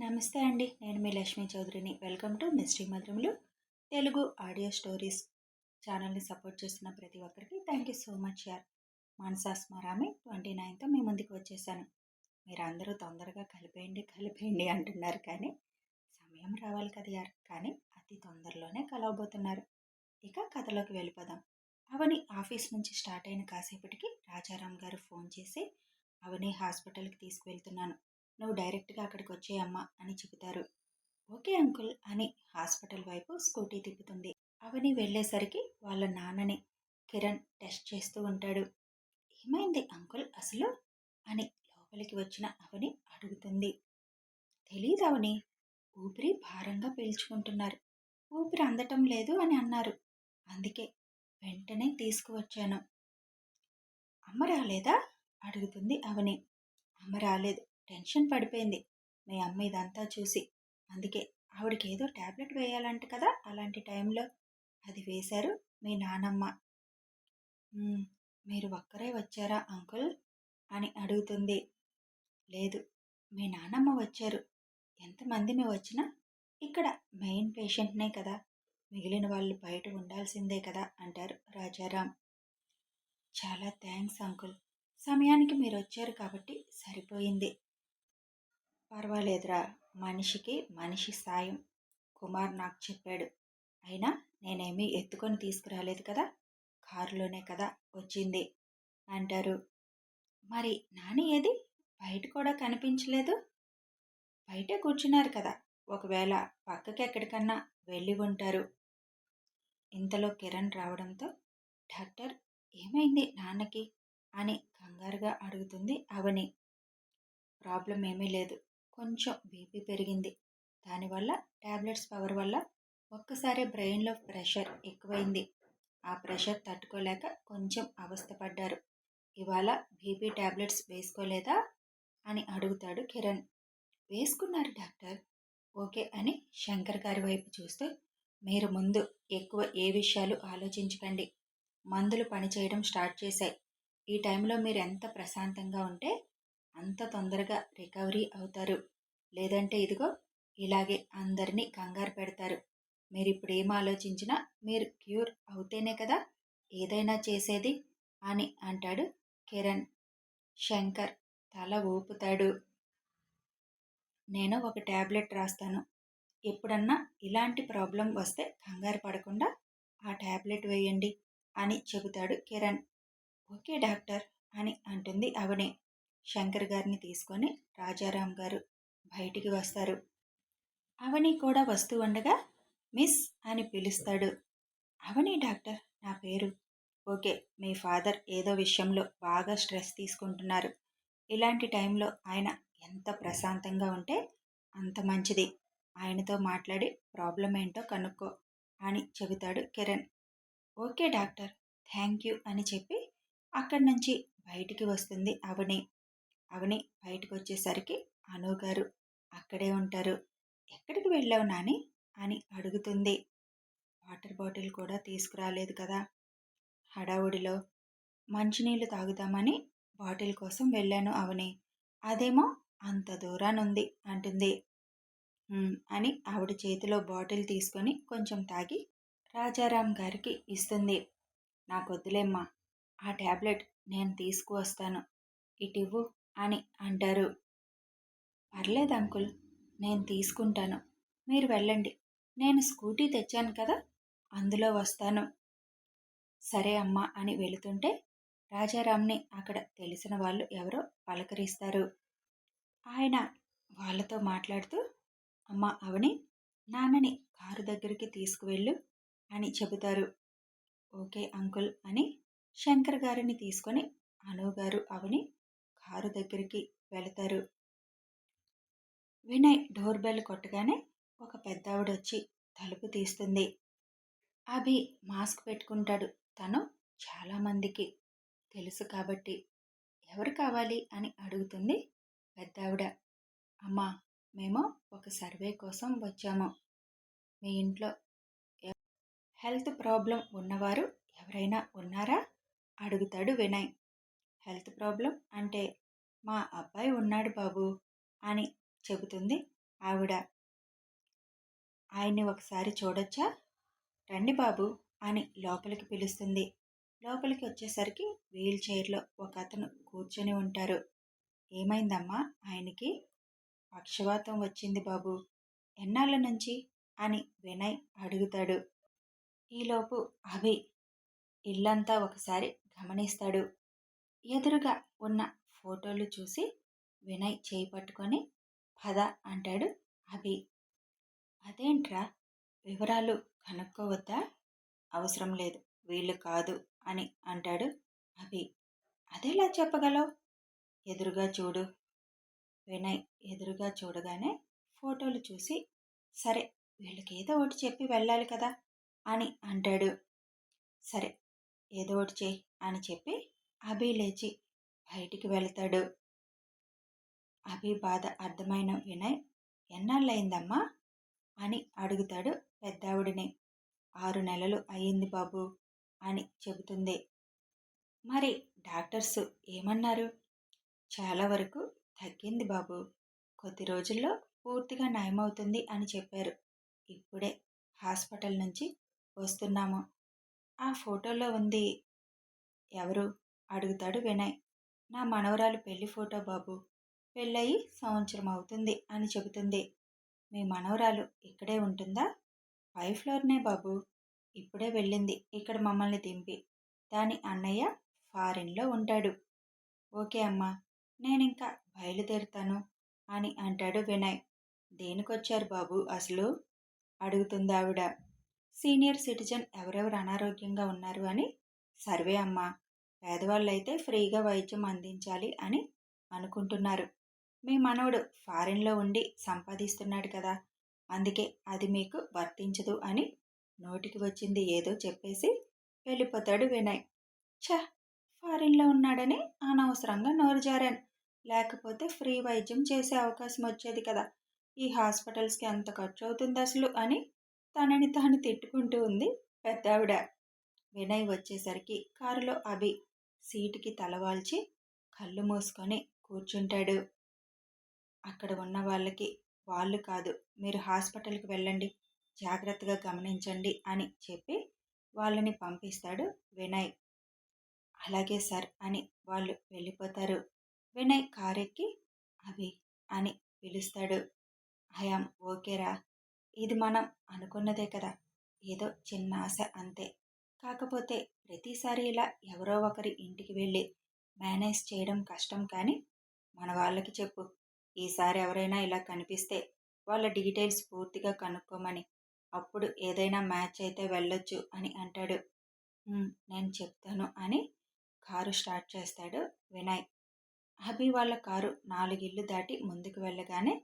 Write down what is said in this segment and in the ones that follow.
నమస్తే అండి. నేను మీ లక్ష్మీ చౌదరిని. వెల్కమ్ టు మిస్టరీ మధురములు తెలుగు ఆడియో స్టోరీస్ ఛానల్ని సపోర్ట్ చేస్తున్న ప్రతి ఒక్కరికి థ్యాంక్ యూ సో మచ్ యార్. మనసా స్మరామి ట్వంటీ నైన్తో మీ ముందుకు వచ్చేసాను. మీరు అందరూ తొందరగా కలిపేయండి కలిపేయండి అంటున్నారు కానీ సమయం రావాలి కదా యార్. కానీ అతి తొందరలోనే కలవబోతున్నారు. ఇక కథలోకి వెళ్ళిపోదాం. అవని ఆఫీస్ నుంచి స్టార్ట్ అయిన కాసేపటికి రాజారాం గారు ఫోన్ చేసి అవని హాస్పిటల్కి తీసుకువెళ్తున్నాను. నువ్వు డైరెక్ట్గా అక్కడికి వచ్చేయమ్మా అని చెబుతారు. ఓకే అంకుల్ అని హాస్పిటల్ వైపు స్కూటీ తిప్పుతుంది. అవని వెళ్ళేసరికి వాళ్ళ నాన్నని కిరణ్ టెస్ట్ చేస్తూ ఉంటాడు. ఏమైంది అంకుల్ అసలు? అని లోపలికి వచ్చిన అవని అడుగుతుంది. తెలీదు అవని ఊపిరి భారంగా పీల్చుకుంటున్నారు. ఊపిరి అందటం లేదు అని అన్నారు. అందుకే వెంటనే తీసుకువచ్చాను. అమ్మ రాలేదా? అడుగుతుంది అవని. అమ్మ రాలేదు. టెన్షన్ పడిపోయింది. మీ అమ్మ ఇదంతా చూసి అందుకే ఆవిడకి ఏదో ట్యాబ్లెట్ వేయాలంట కదా అలాంటి టైంలో. అది వేశారు మీ నానమ్మ. మీరు ఒక్కరే వచ్చారా అంకుల్? అని అడుగుతుంది. లేదు మీ నానమ్మ వచ్చారు. ఎంతమంది మేము వచ్చినా ఇక్కడ మెయిన్ పేషెంట్నే కదా. మిగిలిన వాళ్ళు బయట ఉండాల్సిందే కదా అంటారు రాజారాం. చాలా థ్యాంక్స్ అంకుల్. సమయానికి మీరు వచ్చారు కాబట్టి సరిపోయింది. పర్వాలేదురా. మనిషికి మనిషి సాయం. కుమార్ నాకు చెప్పాడు. అయినా నేనేమీ ఎత్తుకొని తీసుకురాలేదు కదా? కారులోనే కదా వచ్చింది అంటారు. మరి నాని ఏది? బయట కూడా కనిపించలేదు? బయటే కూర్చున్నారు కదా. ఒకవేళ పక్కకి ఎక్కడికన్నా వెళ్ళి ఉంటారు. ఇంతలో కిరణ్ రావడంతో డాక్టర్ ఏమైంది నాన్నకి? అని కంగారుగా అడుగుతుంది అవని. ప్రాబ్లం ఏమీ లేదు. కొంచెం బీపీ పెరిగింది. దానివల్ల ట్యాబ్లెట్స్ పవర్ వల్ల ఒక్కసారి బ్రెయిన్లో ప్రెషర్ ఎక్కువైంది. ఆ ప్రెషర్ తట్టుకోలేక కొంచెం అవస్థపడ్డారు ఇవాళ బీపీ ట్యాబ్లెట్స్ వేసుకోలేదా? అని అడుగుతాడు కిరణ్. వేసుకున్నారు డాక్టర్. ఓకే అని శంకర్ గారి వైపు చూస్తూ మీరు ముందు ఎక్కువ ఏ విషయాలు ఆలోచించకండి. మందులు పనిచేయడం స్టార్ట్ చేశాయి. ఈ టైంలో మీరు ఎంత ప్రశాంతంగా ఉంటే అంత తొందరగా రికవరీ అవుతారు. లేదంటే ఇదిగో ఇలాగే అందరినీ కంగారు పెడతారు. మీరు ఇప్పుడు ఏం ఆలోచించినా మీరు క్యూర్ అవుతేనే కదా ఏదైనా చేసేది అని అంటాడు కిరణ్. శంకర్ తల ఊపుతాడు. నేను ఒక ట్యాబ్లెట్ రాస్తాను. ఎప్పుడన్నా ఇలాంటి ప్రాబ్లం వస్తే కంగారు పడకుండా ఆ ట్యాబ్లెట్ వేయండి అని చెబుతాడు కిరణ్. ఓకే డాక్టర్ అని అంటుంది అవనే. శంకర్ గారిని తీసుకొని రాజారాం గారు బయటికి వస్తారు. అవని కూడా వస్తూ ఉండగా మిస్ అని పిలుస్తాడు. అవని డాక్టర్ నా పేరు. ఓకే మీ ఫాదర్ ఏదో విషయంలో బాగా స్ట్రెస్ తీసుకుంటున్నారు. ఇలాంటి టైంలో ఆయన ఎంత ప్రశాంతంగా ఉంటే అంత మంచిది. ఆయనతో మాట్లాడి ప్రాబ్లం ఏంటో కనుక్కో అని చెబుతాడు Kiran. Okay doctor thank you అని చెప్పి అక్కడి నుంచి బయటికి వస్తుంది అవని. అవని బయటకు వచ్చేసరికి అనుగారు అక్కడే ఉంటారు. ఎక్కడికి వెళ్ళావు నాని? అని అడుగుతుంది. వాటర్ బాటిల్ కూడా తీసుకురాలేదు కదా. హడావుడిలో మంచినీళ్ళు తాగుదామని బాటిల్ కోసం వెళ్ళాను అవని. అదేమో అంత దూరానుంది అంటుంది. అని ఆవిడ చేతిలో బాటిల్ తీసుకొని కొంచెం తాగి రాజారాం గారికి ఇస్తుంది. నాకొద్దులేమ్మా ఆ ట్యాబ్లెట్ నేను తీసుకువస్తాను. ఇటివ్వు అని అంటారు. పర్లేదు అంకుల్ నేను తీసుకుంటాను. మీరు వెళ్ళండి. నేను స్కూటీ తెచ్చాను కదా అందులో వస్తాను. సరే అమ్మా అని వెళుతుంటే రాజారాంని అక్కడ తెలిసిన వాళ్ళు ఎవరో పలకరిస్తారు. ఆయన వాళ్ళతో మాట్లాడుతూ అమ్మ అవని నాన్నని కారు దగ్గరికి తీసుకువెళ్ళు అని చెబుతారు. ఓకే అంకుల్ అని శంకర్ గారిని తీసుకొని అనుగారు అవని కారు దగ్గరికి వెళతారు. వినయ్ డోర్ బెల్ కొట్టగానే ఒక పెద్దావిడ వచ్చి తలుపు తీస్తుంది. అభి మాస్క్ పెట్టుకుంటాడు. తను చాలామందికి తెలుసు కాబట్టి. ఎవరు కావాలి అని అడుగుతుంది పెద్దావిడ. అమ్మా మేము ఒక సర్వే కోసం వచ్చాము. మీ ఇంట్లో హెల్త్ ప్రాబ్లం ఉన్నవారు ఎవరైనా ఉన్నారా? అడుగుతాడు వినయ్. హెల్త్ ప్రాబ్లం అంటే మా అబ్బాయి ఉన్నాడు బాబు అని చెబుతుంది. ఆవిడ ఆయన్ని ఒకసారి చూడొచ్చా? రండి బాబు అని లోపలికి పిలుస్తుంది. లోపలికి వచ్చేసరికి వీల్ చైర్లో ఒక అతను కూర్చొని ఉంటారు. ఏమైందమ్మా ఆయనకి? పక్షవాతం వచ్చింది బాబు. ఎన్నాళ్ళ నుంచి? అని వినయ్ అడుగుతాడు. ఈలోపు అభి ఇల్లంతా ఒకసారి గమనిస్తాడు. ఎదురుగా ఉన్న ఫోటోలు చూసి వినయ్ చేయి పట్టుకొని పద అంటాడు అభి. అదేంట్రా? వివరాలు కనుక్కోవద్దా? అవసరం లేదు వీళ్ళు కాదు అని అంటాడు అభి. అదేలా చెప్పగలవు? ఎదురుగా చూడు. వినయ్ ఎదురుగా చూడగానే ఫోటోలు చూసి సరే వీళ్ళకి ఏదో ఒకటి చెప్పి వెళ్ళాలి కదా అని అంటాడు. సరే ఏదో ఒకటి చేయి అని చెప్పి అభి లేచి బయటికి వెళ్తాడు. అభి బాధ అర్థమైన వినయ్ ఎన్నాళ్ళయిందమ్మా? అని అడుగుతాడు పెద్దావిడిని. ఆరు నెలలు అయ్యింది బాబు అని చెబుతుంది. మరి డాక్టర్స్ ఏమన్నారు? చాలా వరకు తగ్గింది బాబు. కొద్ది రోజుల్లో పూర్తిగా నయమవుతుంది అని చెప్పారు. ఇప్పుడే హాస్పిటల్ నుంచి వస్తున్నాము. ఆ ఫోటోలో ఉంది ఎవరు? అడుగుతాడు వినయ్. నా మనవరాలు పెళ్ళి ఫోటో బాబు. పెళ్ళయి సంవత్సరం అవుతుంది అని చెబుతుంది. మీ మనవరాలు ఇక్కడే ఉంటుందా? పై ఫ్లోర్నే బాబు. ఇప్పుడే వెళ్ళింది. ఇక్కడ మమ్మల్ని దింపి. దాని అన్నయ్య ఫారిన్లో ఉంటాడు. ఓకే అమ్మా నేనింకా బయలుదేరుతాను అని అంటాడు వినయ్. దేనికొచ్చారు బాబు అసలు? అడుగుతుంది ఆవిడ. సీనియర్ సిటిజన్ ఎవరెవరు అనారోగ్యంగా ఉన్నారు అని? సర్వే అమ్మ. పేదవాళ్ళైతే ఫ్రీగా వైద్యం అందించాలి అని అనుకుంటున్నారు. మీ మనవడు ఫారిన్లో ఉండి సంపాదిస్తున్నాడు కదా! అందుకే అది మీకు వర్తించదు అని నోటికి వచ్చింది ఏదో చెప్పేసి వెళ్ళిపోతాడు వినయ్. ఛ! ఫారిన్లో ఉన్నాడని అనవసరంగా నోరు జారాను. లేకపోతే ఫ్రీ వైద్యం చేసే అవకాశం వచ్చేది కదా! ఈ హాస్పిటల్స్కి ఎంత ఖర్చు అవుతుంది అసలు అని తనని తాను తిట్టుకుంటూ ఉంది పెద్దావిడ. వినయ్ వచ్చేసరికి కారులో అభి సీటుకి తలవాల్చి కళ్ళు మూసుకొని కూర్చుంటాడు. అక్కడ ఉన్న వాళ్ళకి వాళ్ళు కాదు మీరు హాస్పిటల్కి వెళ్ళండి జాగ్రత్తగా గమనించండి అని చెప్పి వాళ్ళని పంపిస్తాడు వినయ్. అలాగే సార్ అని వాళ్ళు వెళ్ళిపోతారు. వినయ్ కారెక్కి అవి అని పిలుస్తాడు. ఐఆమ్ ఓకేరా ఇది మనం అనుకున్నదే కదా ఏదో చిన్న ఆశ అంతే. కాకపోతే ప్రతిసారి ఇలా ఎవరో ఒకరి ఇంటికి వెళ్ళి మేనేజ్ చేయడం కష్టం కానీ మన వాళ్ళకి చెప్పు. ఈసారి ఎవరైనా ఇలా కనిపిస్తే వాళ్ళ డీటెయిల్స్ పూర్తిగా కనుక్కోమని అప్పుడు ఏదైనా మ్యాచ్ అయితే వెళ్ళొచ్చు అని అంటాడు. నేను చెప్తాను అని కారు స్టార్ట్ చేస్తాడు వినయ్ అభి వాళ్ళ కారు నాలుగిల్లు దాటి ముందుకు వెళ్ళగానే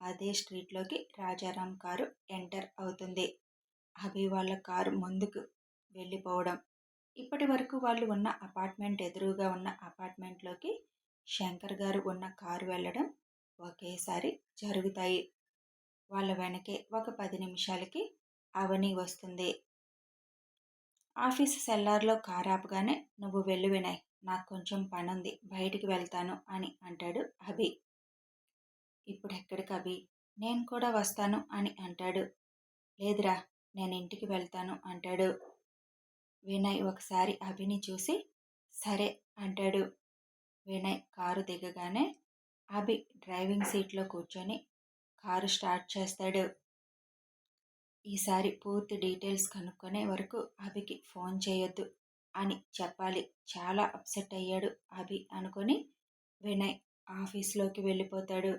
అదే స్ట్రీట్లోకి రాజారాం కారు ఎంటర్ అవుతుంది. అభి వాళ్ళ కారు ముందుకు వెళ్ళిపోవడం. ఇప్పటి వరకు వాళ్ళు ఉన్న అపార్ట్మెంట్ ఎదురుగా ఉన్న అపార్ట్మెంట్లోకి శంకర్ గారు ఉన్న కారు వెళ్ళడం ఒకేసారి జరుగుతాయి. వాళ్ళ వెనకే ఒక పది నిమిషాలకి అవని వస్తుంది. ఆఫీస్ సెల్లార్లో కార్ ఆపగానే నువ్వు వెళ్ళు వినాయ్ నాకు కొంచెం పనుంది బయటికి వెళ్తాను అని అంటాడు అభి. ఇప్పుడు ఎక్కడికి అభి? నేను కూడా వస్తాను అని అంటాడు. లేదురా నేను ఇంటికి వెళ్తాను అంటాడు. వినయ్ ఒకసారి అభిని చూసి సరే అంటాడు. వినయ్ కారు దిగగానే అభి డ్రైవింగ్ సీట్లో కూర్చొని కారు స్టార్ట్ చేస్తాడు. ఈసారి పూర్తి డీటెయిల్స్ కనుక్కునే వరకు అభికి ఫోన్ చేయొద్దు అని చెప్పాలి. చాలా అప్సెట్ అయ్యాడు అభి అనుకొని వినయ్ ఆఫీస్లోకి వెళ్ళిపోతాడు.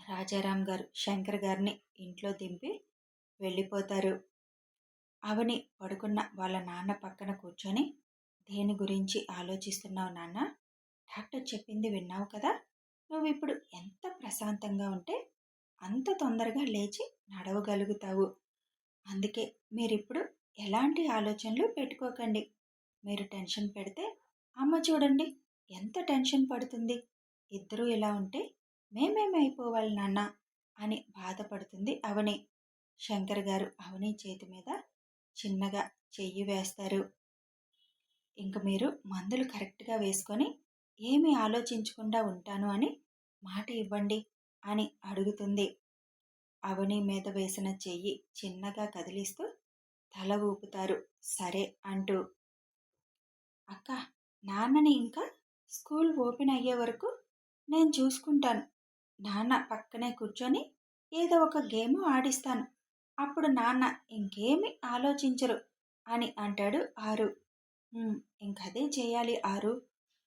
రాజారాం గారు శంకర్ గారిని ఇంట్లో దింపి వెళ్ళిపోతారు. అవని పడుకున్న వాళ్ళ నాన్న పక్కన కూర్చొని దేని గురించి ఆలోచిస్తున్నావు నాన్న? డాక్టర్ చెప్పింది విన్నావు కదా? నువ్వు ఇప్పుడు ఎంత ప్రశాంతంగా ఉంటే అంత తొందరగా లేచి నడవగలుగుతావు. అందుకే మీరిప్పుడు ఎలాంటి ఆలోచనలు పెట్టుకోకండి. మీరు టెన్షన్ పెడితే అమ్మ చూడండి ఎంత టెన్షన్ పడుతుంది. ఇద్దరూ ఇలా ఉంటే మేమేమైపోవాలి నాన్న? అని బాధపడుతుంది అవని. శంకర్ గారు అవని చేతి మీద చిన్నగా చెయ్యి వేస్తారు. ఇంక మీరు మందులు కరెక్ట్గా వేసుకొని ఏమీ ఆలోచించకుండా ఉంటాను అని మాట ఇవ్వండి అని అడుగుతుంది. అవని మీద వేసిన చెయ్యి చిన్నగా కదిలిస్తూ తల ఊపుతారు. సరే అంటూ అక్క నాన్నని ఇంకా స్కూల్ ఓపెన్ అయ్యే వరకు నేను చూసుకుంటాను. నాన్న పక్కనే కూర్చొని ఏదో ఒక గేమ్ ఆడిస్తాను. అప్పుడు నాన్న ఇంకేమి ఆలోచించరు అని అంటాడు ఆరు. ఇంకదే చేయాలి ఆరు.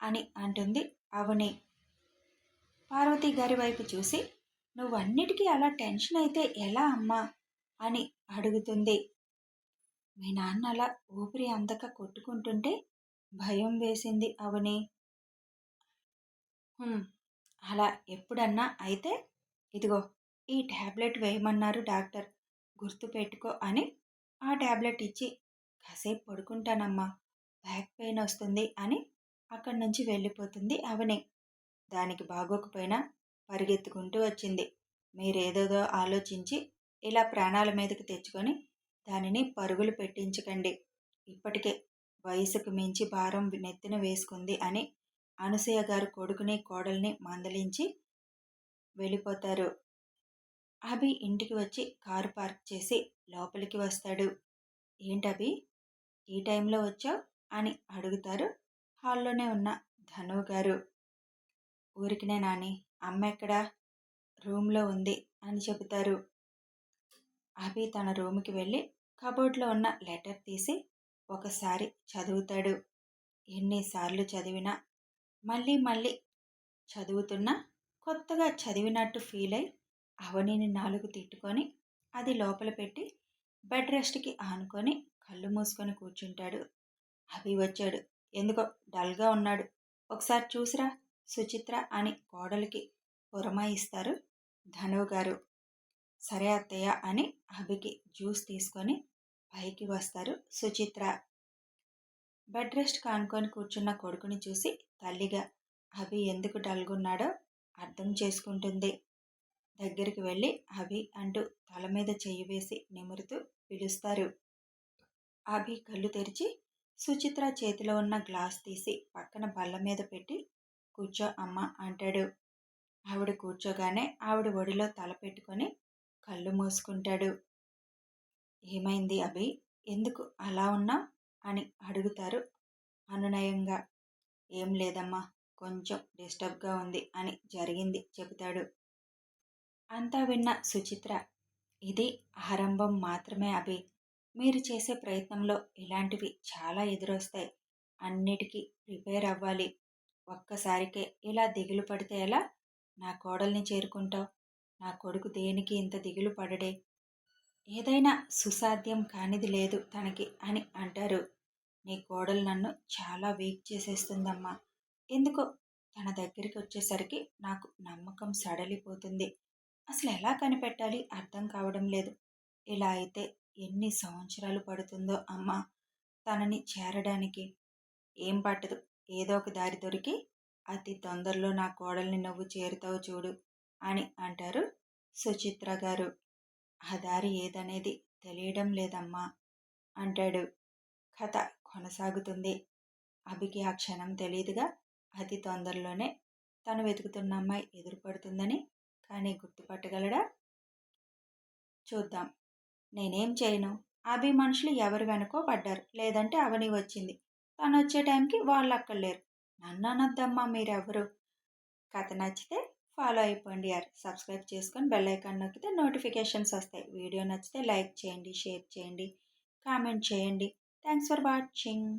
అని అంటుంది అవని. పార్వతి గారి వైపు చూసి నువ్వన్నిటికీ అలా టెన్షన్ అయితే ఎలా అమ్మా? అని అడుగుతుంది. మీ నాన్న అలా ఊపిరి అందక కొట్టుకుంటుంటే భయం వేసింది అవని. అలా ఎప్పుడన్నా అయితే ఇదిగో ఈ ట్యాబ్లెట్ వేయమన్నారు డాక్టర్. గుర్తుపెట్టుకో అని ఆ ట్యాబ్లెట్ ఇచ్చి కాసేపు పడుకుంటానమ్మా బ్యాక్ పెయిన్ వస్తుంది అని అక్కడి నుంచి వెళ్ళిపోతుంది అవని. దానికి బాగోకపోయినా పరిగెత్తుకుంటూ వచ్చింది. మీరేదోదో ఆలోచించి ఇలా ప్రాణాల మీదకి తెచ్చుకొని దానిని పరుగులు పెట్టించకండి. ఇప్పటికే వయసుకు మించి భారం నెత్తిన వేసుకుంది అని అనసూయ గారు కొడుకుని కోడల్ని మందలించి వెళ్ళిపోతారు. అభి ఇంటికి వచ్చి కారు పార్క్ చేసి లోపలికి వస్తాడు. ఏంటభి? ఈ టైంలో వచ్చావు? అని అడుగుతారు హాల్లోనే ఉన్న ధను గారు. ఊరికినే నాని అమ్మ ఎక్కడ? రూమ్లో ఉంది అని చెబుతారు. అభి తన రూమ్కి వెళ్ళి కబోర్డ్లో ఉన్న లెటర్ తీసి ఒకసారి చదువుతాడు. ఎన్నిసార్లు చదివినా మళ్ళీ మళ్ళీ చదువుతున్నా కొత్తగా చదివినట్టు ఫీల్ అయి అవనిని నాలుగు తిట్టుకొని అది లోపల పెట్టి బెడ్ రెస్ట్కి ఆనుకొని కళ్ళు మూసుకొని కూర్చుంటాడు. అభి వచ్చాడు. ఎందుకో డల్గా ఉన్నాడు. ఒకసారి చూసిరా సుచిత్ర అని కోడలికి పురమాయిస్తారు ధనువు గారు. సరే అత్తయ్య అని అభికి జ్యూస్ తీసుకొని పైకి వస్తారు సుచిత్ర. బెడ్ రెస్ట్ కానుకొని కూర్చున్న కొడుకుని చూసి తల్లిగా అభి ఎందుకు డల్గున్నాడో అర్థం చేసుకుంటుంది. దగ్గరికి వెళ్ళి అభి అంటూ తల మీద చెయ్యి వేసి నిమురుతూ పిలుస్తారు. అభి కళ్ళు తెరిచి సుచిత్ర చేతిలో ఉన్న గ్లాస్ తీసి పక్కన బల్ల మీద పెట్టి కూర్చో అమ్మ అంటాడు. ఆవిడ కూర్చోగానే ఆవిడ ఒడిలో తల పెట్టుకొని కళ్ళు మూసుకుంటాడు. ఏమైంది అభి? ఎందుకు అలా ఉన్నా అని అడుగుతారు అనునయంగా. ఏం లేదమ్మా కొంచెం డిస్టర్బ్గా ఉంది అని జరిగింది చెబుతాడు. అంతా విన్న సుచిత్ర ఇది ఆరంభం మాత్రమే అభి. మీరు చేసే ప్రయత్నంలో ఇలాంటివి చాలా ఎదురొస్తాయి. అన్నిటికీ ప్రిపేర్ అవ్వాలి. ఒక్కసారికే ఇలా దిగులు పడితే ఎలా? నా కోడల్ని చేరుకుంటావు. నా కొడుకు దేనికి ఇంత దిగులు పడడే? ఏదైనా సుసాధ్యం కానిది లేదు తనకి అని అంటారు. నీ కోడలు నన్ను చాలా వీక్ చేసేస్తుందమ్మా. ఎందుకో తన దగ్గరికి వచ్చేసరికి నాకు నమ్మకం సడలిపోతుంది. అసలు ఎలా కనిపెట్టాలి? అర్థం కావడం లేదు. ఇలా అయితే ఎన్ని సంవత్సరాలు పడుతుందో అమ్మ. తనని చేరడానికి ఏం పట్టదు. ఏదో ఒక దారి దొరికి అతి తొందరలో నా కోడల్ని నువ్వు చేరుతావు చూడు అని అంటారు సుచిత్ర గారు. ఆ దారి ఏదనేది తెలియడం లేదమ్మా అంటాడు. కథ కొనసాగుతుంది. అభికి ఆ క్షణం తెలియదుగా అతి తొందరలోనే తను వెతుకుతున్న అమ్మాయి ఎదురుపడుతుందని కానీ గుర్తుపట్టగలడా? చూద్దాం. నేనేం చేయను. అభి మనుషులు ఎవరు వెనుకో పడ్డారు. లేదంటే అవని వచ్చింది. తను వచ్చే టైంకి వాళ్ళు అక్కడ లేరు. నన్ను అనొద్దమ్మా మీరెవరు? కథ నచ్చితే ఫాలో అయిపోండి యార్. సబ్స్క్రైబ్ చేసుకొని బెల్ ఐకాన్ నొక్కితే నోటిఫికేషన్స్ వస్తాయి. వీడియో నచ్చితే లైక్ చేయండి షేర్ చేయండి కామెంట్ చేయండి. Thanks for watching.